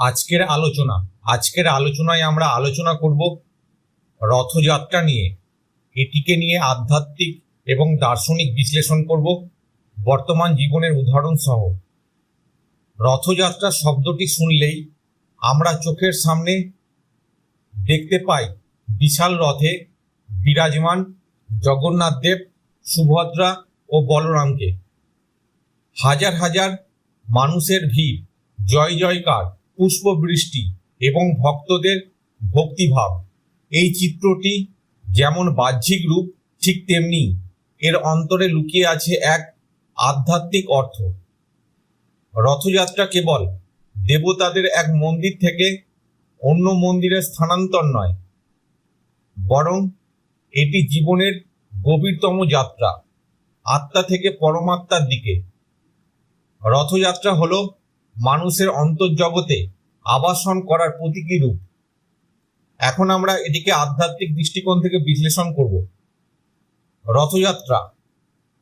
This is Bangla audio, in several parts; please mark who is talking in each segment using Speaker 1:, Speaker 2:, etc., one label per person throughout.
Speaker 1: আজকের আলোচনা, আজকের আলোচনায় আমরা আলোচনা করব রথযাত্রা নিয়ে। এটিকে নিয়ে আধ্যাত্মিক এবং দার্শনিক বিশ্লেষণ করব, বর্তমান জীবনের উদাহরণ সহ। রথযাত্রা শব্দটি শুনলেই আমরা চোখের সামনে দেখতে পাই বিশাল রথে বিরাজমান জগন্নাথ দেব, সুভদ্রা ও বলরামকে। হাজার হাজার মানুষের ভিড়। জয়, জয়কার। পুষ্পবৃষ্টি এবং ভক্তদের ভক্তিভাব। এই চিত্রটি যেমন বাহ্যিক রূপ, ঠিক তেমনি এর অন্তরে লুকিয়ে আছে এক আধ্যাত্মিক অর্থ। রথযাত্রা কেবল দেবতাদের এক মন্দির থেকে অন্য মন্দিরে স্থানান্তর নয়, বরং এটি জীবনের গভীরতম যাত্রা, আত্মা থেকে পরমাত্মার দিকে। রথযাত্রা হলো মানুষের অন্তর্জগতে আবাসন করার প্রতীকী রূপ। এখন আমরা এটিকে আধ্যাত্মিক দৃষ্টিকোণ থেকে বিশ্লেষণ করব। রথযাত্রা,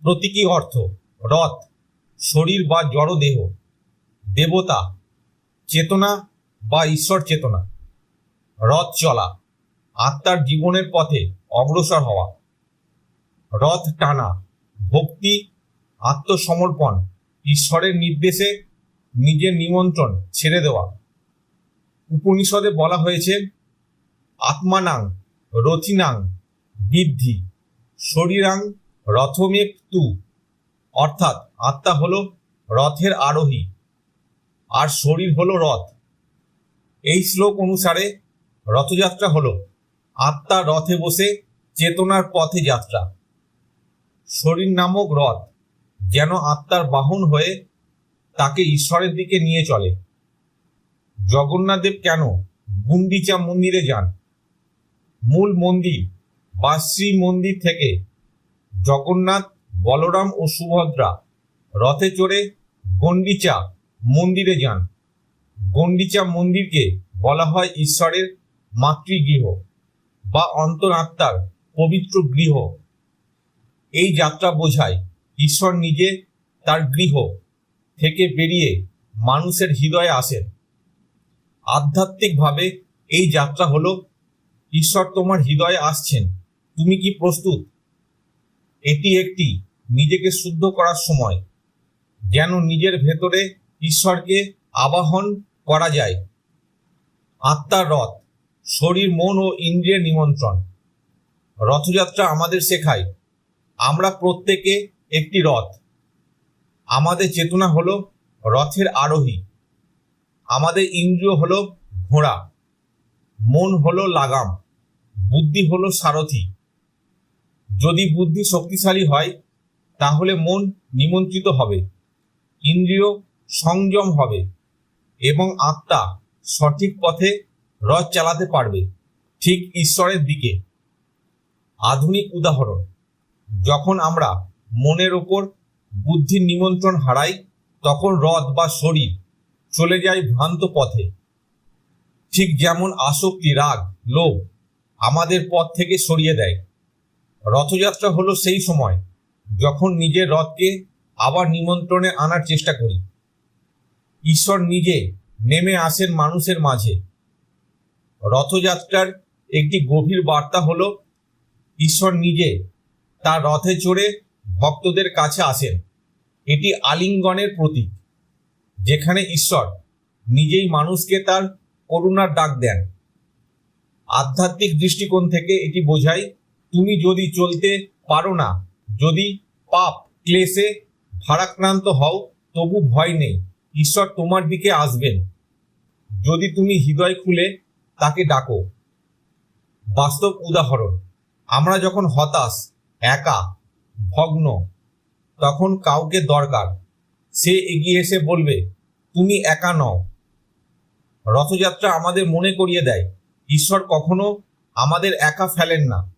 Speaker 1: প্রতীকী অর্থ, রথ, শরীর বা জড় দেহ, দেবতা, চেতনা বা ঈশ্বর চেতনা, রথ চলা, আত্মার জীবনের পথে অগ্রসর হওয়া, রথ টানা, ভক্তি, আত্মসমর্পণ, ঈশ্বরের নির্দেশে নিজের নিমন্ত্রণ ছেড়ে দেওয়া। উপনিষদে বলা হয়েছে, আত্মানাং রথিনাং বৃদ্ধি, শরীরাং রথমেক তু অর্থাৎ আত্মা হলো রথের আরোহী, আর শরীর হলো রথ। এই শ্লোক অনুসারে রথযাত্রা হলো আত্মা রথে বসে চেতনার পথে যাত্রা। শরীর নামক রথ যেন আত্মার বাহন হয়ে তাকে ঈশ্বরের দিকে নিয়ে চলে। জগন্নাথদেব কেন গুন্ডিচা মন্দিরে যান? মূল মন্দির বা শ্রী মন্দির থেকে জগন্নাথ, বলরাম ও সুভদ্রা রথে চড়ে গন্ডিচা মন্দিরে যান। গন্ডিচা মন্দিরকে বলা হয় ঈশ্বরের মাতৃগৃহ বা অন্তরাত্মার পবিত্র গৃহ। এই যাত্রা বোঝায় ঈশ্বর নিজে তার গৃহ থেকে বেরিয়ে মানুষের হৃদয়ে আসেন। আধ্যাত্মিকভাবে এই যাত্রা হলো, ঈশ্বর তোমার হৃদয়ে আসছেন, তুমি কি প্রস্তুত? এটি একটি নিজেকে শুদ্ধ করার সময়, যেন নিজের ভেতরে ঈশ্বরকে আবাহন করা যায়। আত্মার রথ, শরীর, মন ও ইন্দ্রিয়ের নিমন্ত্রণ। রথযাত্রা আমাদের শেখায়, আমরা প্রত্যেকে একটি রথ। আমাদের চেতনা হলো রথের আরোহী। আমাদের ইন্দ্রিয় হলো ঘোড়া। মন হলো লাগাম। বুদ্ধি হলো সারথি। যদি বুদ্ধি শক্তিশালী হয়, তাহলে মন নিমন্ত্রিত হবে। ইন্দ্রিয় সংযম হবে এবং আত্মা সঠিক পথে রথ চালাতে পারবে, ঠিক ঈশ্বরের দিকে। আধুনিক উদাহরণ, যখন আমরা মনের ওপর বুদ্ধির নিমন্ত্রণ হারাই তখন রথ বা শরীর চলে যায় ভ্রান্ত পথে। ঠিক যেমন আসক্তি, রাগ, লোভ আমাদের পথ থেকে সরিয়ে দেয়। রথযাত্রা হলো সেই সময় যখন নিজের রথকে আবার নিমন্ত্রণে আনার চেষ্টা করি। ঈশ্বর নিজে নেমে আসেন মানুষের মাঝে। রথযাত্রার একটি গভীর বার্তা হলো, ঈশ্বর নিজে তার রথে চড়ে ভক্তদের কাছে আসেন। এটি আলিঙ্গনের প্রতীক, যেখানে ঈশ্বর নিজেই মানুষকে তার করুণার ডাক দেন। আধ্যাত্মিক দৃষ্টিকোণ থেকে এটি বোঝায়, তুমি যদি চলতে পারো না, যদি পাপ, ক্লেশে ভারাক্রান্ত হও, তবু ভয় নেই, ঈশ্বর তোমার দিকে আসবেন। যদি তুমি হৃদয় খুলে তাকে ডাকো। বাস্তব উদাহরণ, আমরা যখন হতাশ, একা ভগ্ন। তখন কাউকে দরকার। সে এগিয়ে এসে বলবে, তুমি একা নও। রথযাত্রা আমাদের মনে করিয়ে দেয়। ঈশ্বর কখনো আমাদের একা ফেলেন না।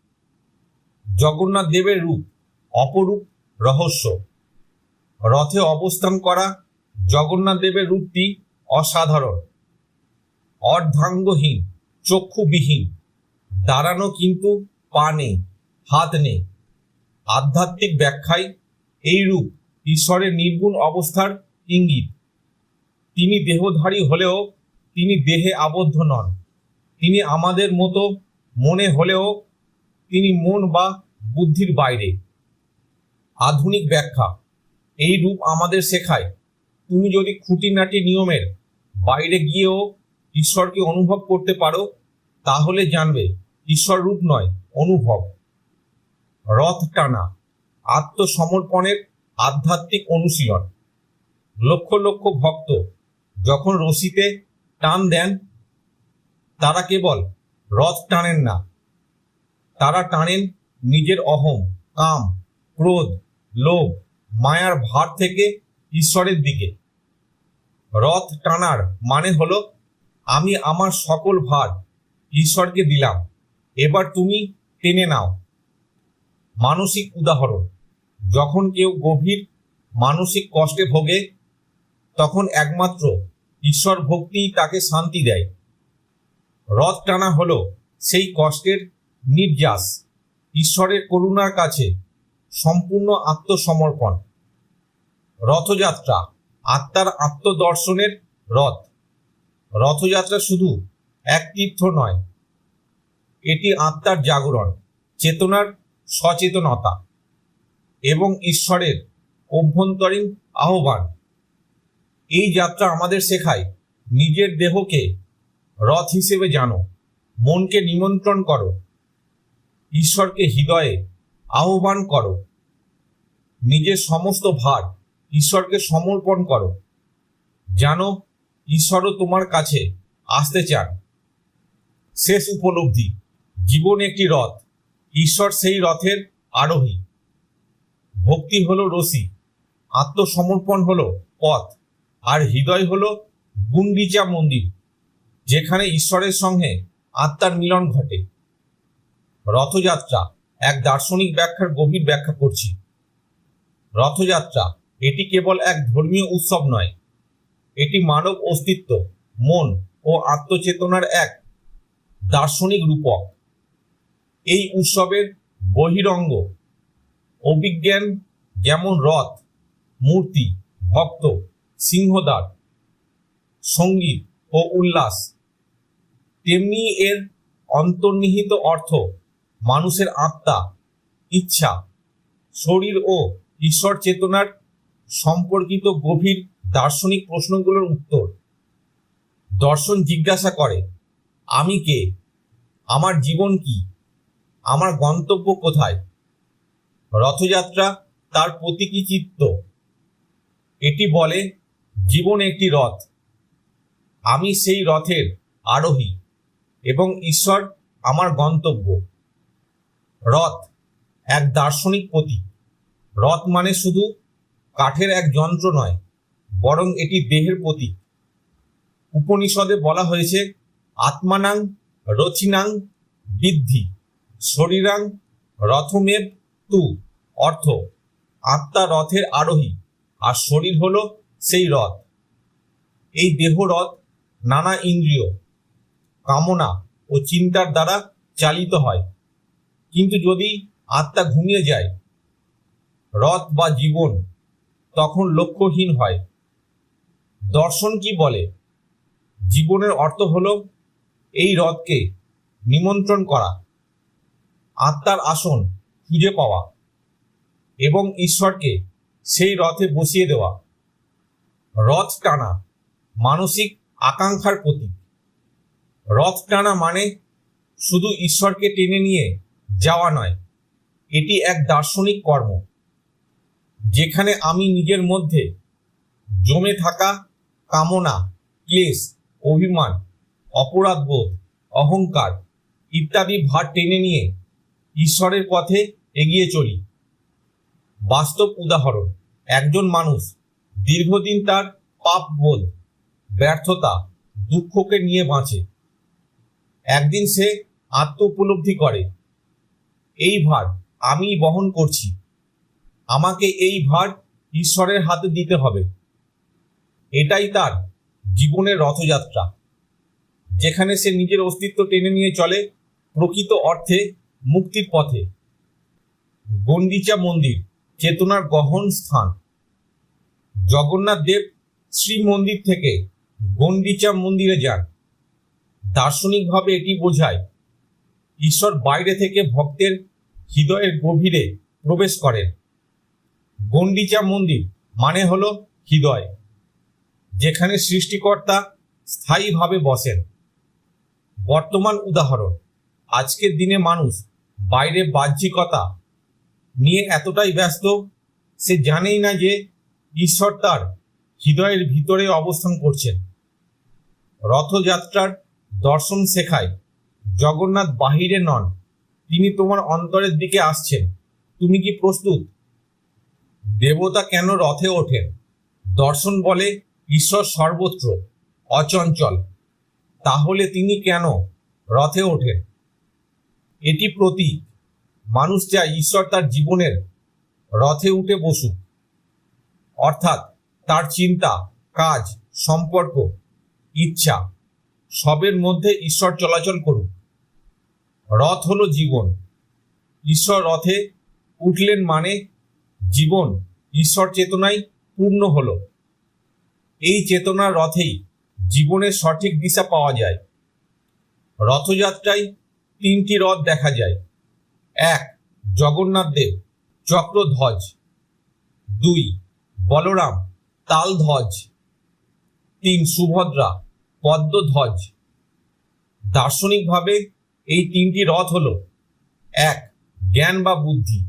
Speaker 1: জগন্নাথ দেবের রূপ অপরূপ রহস্য। রথে অবস্থান করা জগন্নাথ দেবের রূপটি অসাধারণ। অর্ধাঙ্গহীন, চক্ষুবিহীন। দাঁড়ানো কিন্তু পা নেই, হাত নেই। আধ্যাত্মিক ব্যাখ্যায় এই রূপ ঈশ্বরের নির্গুণ অবস্থার ইঙ্গিত। তিনি দেহধারী হলেও তিনি দেহে আবদ্ধ নন। তিনি আমাদের মতো মনে হলেও তিনি মন বা বুদ্ধির বাইরে। আধুনিক ব্যাখ্যা এই রূপ আমাদের শেখায়, তুমি যদি খুঁটিনাটি নিয়মের বাইরে গিয়েও ঈশ্বরকে অনুভব করতে পারো, তাহলে জানবে, ঈশ্বর রূপ নয়, অনুভব। রথ টানা আত্মসমর্পণের আধ্যাত্মিক অনুশীলন। লক্ষ লক্ষ ভক্ত যখন রশিতে টান দেন, তারা কেবল রথ টানেন না, তারা টানেন নিজের অহং কাম, ক্রোধ, লোভ, মায়ার ভার থেকে ঈশ্বরের দিকে। রথ টানার মানে হলো, আমি আমার সকল ভার ঈশ্বরকে দিলাম, এবার তুমি টেনে নাও। মানসিক উদাহরণ। যখন কেউ গভীর মানসিক কষ্টে ভোগে, তখন একমাত্র ঈশ্বর ভক্তিই তাকে শান্তি দেয়। রথ টানা হলো সেই কষ্টের নির্যাস, ঈশ্বরের করুণার কাছে সম্পূর্ণ আত্মসমর্পণ। রথযাত্রা, আত্মার আত্মদর্শনের রথ। রথযাত্রা শুধু এক তীর্থ নয়, এটি আত্মার জাগরণ, চেতনার সচেতনতা এবং ঈশ্বরের অভ্যন্তরীণ আহ্বান। এই যাত্রা আমাদের শেখায়, নিজের দেহকে রথ হিসেবে জানো, মনকে নিমন্ত্রণ করো, ঈশ্বরকে হৃদয়ে আহ্বান করো, নিজের সমস্ত ভার ঈশ্বরকে সমর্পণ করো, জানো ঈশ্বরও তোমার কাছে আসতে চান। শেষ উপলব্ধি, জীবন একটি রথ। ঈশ্বর সেই রথের আরোহী। ভক্তি হলো রসি আত্মসমর্পণ হলো পথ, আর হৃদয় হলো গুন্ডিচা মন্দির, যেখানে ঈশ্বরের সঙ্গে আত্মার মিলন ঘটে। রথযাত্রা, এক দার্শনিক ব্যাখ্যার গভীর ব্যাখ্যা করছি। রথযাত্রা, এটি কেবল এক ধর্মীয় উৎসব নয়, এটি মানব অস্তিত্ব, মন ও আত্মচেতনার এক দার্শনিক রূপক। এই উৎসবের বহিরঙ্গ, অভিজ্ঞান যেমন রথ, মূর্তি, ভক্ত, সিংহদ্বার, সংগীত ও উল্লাস, তেমনি এর অন্তর্নিহিত অর্থ মানুষের আত্মা, ইচ্ছা, শরীর ও ঈশ্বর চেতনার সম্পর্কিত গভীর দার্শনিক প্রশ্নগুলোর উত্তর। দর্শন জিজ্ঞাসা করে, আমি কে? আমার জীবন কি? আমার গন্তব্য কোথায়? রথযাত্রা, তার প্রতীকী চিত্ত? এটি বলে, জীবন একটি রথ। আমি সেই রথের আরোহী এবং ঈশ্বর আমার গন্তব্য। রথ এক দার্শনিক প্রতীক। রথ মানে শুধু কাঠের এক যন্ত্র নয়, বরং এটি দেহের প্রতীক। উপনিষদে বলা হয়েছে, আত্মানাং রচিনাং বৃদ্ধি। শরীরাং রথমেব তু, অর্থ, আত্মা রথের আরোহী, আর শরীর হলো সেই রথ। এই দেহ রথ নানা ইন্দ্রিয়, কামনা ও চিন্তার দ্বারা চালিত হয়। কিন্তু যদি আত্মা ঘুমিয়ে যায়, রথ বা জীবন তখন লক্ষ্যহীন হয়। দর্শন কি বলে? জীবনের অর্থ হলো এই রথকে নিমন্ত্রণ করা। আত্মার আসন খুঁজে পাওয়া এবং ঈশ্বরকে সেই রথে বসিয়ে দেওয়া। রথ টানা মানসিক আকাঙ্ক্ষার প্রতীক। রথ টানা মানে শুধু ঈশ্বরকে টেনে নিয়ে যাওয়া নয়, এটি এক দার্শনিক কর্ম, যেখানে আমি নিজের মধ্যে জমে থাকা কামনা, ক্লেশ, অভিমান, অপরাধবোধ, অহংকার ইত্যাদি ভার টেনে নিয়ে ঈশ্বরের পথে এগিয়ে চলি। বাস্তব উদাহরণ, একজন মানুষ দীর্ঘদিন তার পাপ বোধ, ব্যর্থতা, দুঃখকে নিয়ে বাঁচে। একদিন সে আত্ম উপলব্ধি করে, এই ভার আমি বহন করছি। আমাকে এই ভার ঈশ্বরের হাতে দিতে হবে। এটাই তার জীবনের রথযাত্রা, যেখানে সে নিজের অস্তিত্ব টেনে নিয়ে চলে প্রকৃত অর্থে মুক্তির পথে। গন্ডিচা মন্দির, চেতনার গহন স্থান। জগন্নাথ দেব শ্রী মন্দির থেকে গন্ডিচা মন্দিরে যান। দার্শনিকভাবে এটি বোঝায়, ঈশ্বর বাইরে থেকে ভক্তের হৃদয়ের গভীরে প্রবেশ করেন। গন্ডিচা মন্দির মানে হলো হৃদয়, যেখানে সৃষ্টিকর্তা স্থায়ীভাবে বসেন। বর্তমান উদাহরণ, আজকের দিনে মানুষ বাইরে বাহ্যিকতা নিয়ে এতটাই ব্যস্ত, সে জানেই না যে ঈশ্বর তার হৃদয়ের ভিতরে অবস্থান করছেন। রথযাত্রার দর্শন শেখায়, জগন্নাথ বাহিরে নন, তিনি তোমার অন্তরের দিকে আসছেন। তুমি কি প্রস্তুত? দেবতা কেন রথে ওঠেন? দর্শন বলে ঈশ্বর সর্বত্র, অচঞ্চল। তাহলে তিনি কেন রথে ওঠেন? এটি প্রতীক মানুষ চায় ঈশ্বর তার জীবনের রথে উঠে বসুক, অর্থাৎ তার চিন্তা, কাজ, সম্পর্ক, ইচ্ছা, সবের মধ্যে ঈশ্বর চলাচল করুক। রথ হলো জীবন। ঈশ্বর রথে উঠলেন মানে জীবন ঈশ্বর চেতনায় পূর্ণ হলো। এই চেতনার রথেই জীবনের সঠিক দিশা পাওয়া যায়। রথযাত্রায় তিনটি রথ দেখা যায়। এক, জগন্নাথ দেব, চক্রধ্বজ। দুই, বলরাম, তালধ্বজ। তিন, সুভদ্রা, পদ্মধ্বজ। দার্শনিকভাবে এই তিনটি রথ হল, এক, জ্ঞান বা বুদ্ধি।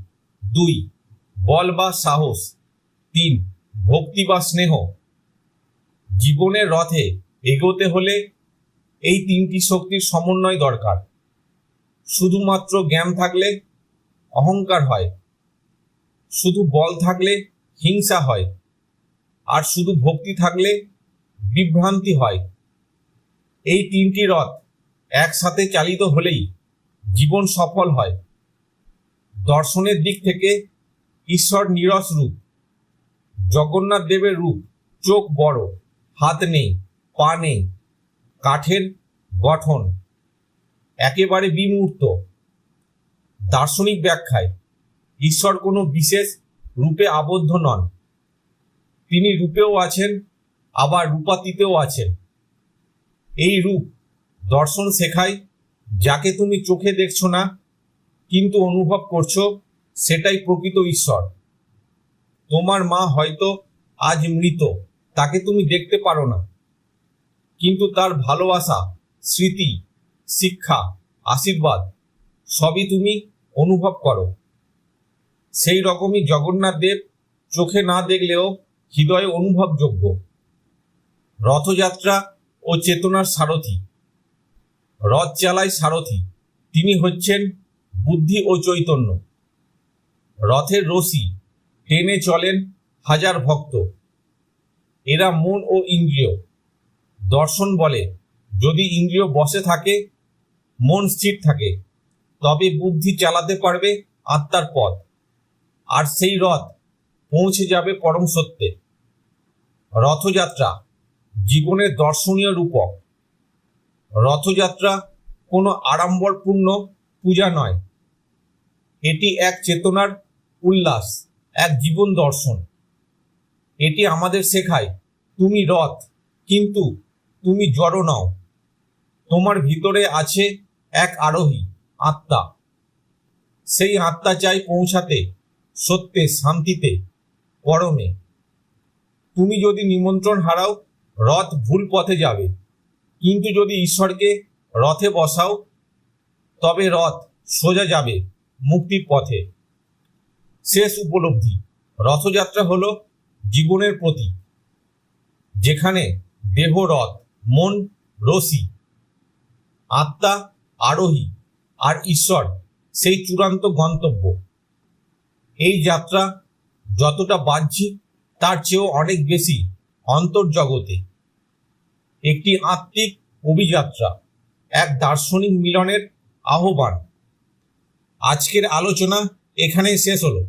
Speaker 1: দুই, বল বা সাহস। তিন, ভক্তি বা স্নেহ। জীবনের রথে এগোতে হলে এই তিনটি শক্তির সমন্বয় দরকার। শুধুমাত্র জ্ঞান থাকলে অহংকার হয়, শুধু বল থাকলে হিংসা হয়, আর শুধু ভক্তি থাকলে বিভ্রান্তি হয়। এই তিনটি রথ একসাথে চালিত হলেই জীবন সফল হয়। দর্শনের দিক থেকে ঈশ্বর নিরস রূপ, জগন্নাথ দেবের রূপ, চোখ বড়, হাত নেই, পা নেই, কাঠের গঠন একেবারে বিমূর্ত। দার্শনিক ব্যাখ্যায়, ঈশ্বর কোনো বিশেষ রূপে আবদ্ধ নন। তিনি রূপেও আছেন, আবার রূপাতীতেও আছেন। এই রূপ দর্শন শেখায়, যাকে তুমি চোখে দেখছ না, কিন্তু অনুভব করছ, সেটাই প্রকৃত ঈশ্বর। তোমার মা হয়তো আজ মৃত, তাকে তুমি দেখতে পারো না, কিন্তু তার ভালোবাসা, স্মৃতি শিক্ষা, আশীর্বাদ, সবই তুমি অনুভব করো। সেই রকমই জগন্নাথ দেব চোখে না দেখলেও হৃদয়ে অনুভবযোগ্য। রথযাত্রা ও চেতনার সারথি। রথ চালায় সারথি। তিনি হচ্ছেন বুদ্ধি ও চৈতন্য। রথের রশি টেনে চলেন হাজার ভক্ত। এরা মন ও ইন্দ্রিয়। দর্শন বলে, যদি ইন্দ্রিয় বসে থাকে মন স্থির থাকে, তবে বুদ্ধি চালাতে পারবে আত্মার পথ। আর সেই রথ পৌঁছে যাবে পরম সত্যে। রথযাত্রা জীবনের দর্শনীয় রূপক। রথযাত্রা কোনো আড়ম্বরপূর্ণ পূজা নয়। এটি এক চেতনার উল্লাস, এক জীবন দর্শন। এটি আমাদের শেখায়, তুমি রথ, কিন্তু তুমি জড়ো নও। তোমার ভিতরে আছে এক আরোহী, আত্মা। সেই আত্মা চাই পৌঁছাতে, সত্যে, শান্তিতে, পরমে। তুমি যদি নিমন্ত্রণ হারাও, রথ ভুল পথে যাবে। কিন্তু যদি ঈশ্বরকে রথে বসাও, তবে রথ সোজা যাবে মুক্তির পথে। শেষ উপলব্ধি। রথযাত্রা হলো জীবনের প্রতীক, যেখানে দেহ, রথ, মন রশি আত্মা আরোহী আর ঈশ্বর, সেই চূড়ান্ত গন্তব্য। এই যাত্রা যতটা বাহ্যিক, তার চেয়েও অনেক বেশি অন্তর্জগতে। একটি আত্মিক অভিযাত্রা, এক দার্শনিক মিলনের আহ্বান। আজকের আলোচনা এখানেই শেষ হলো।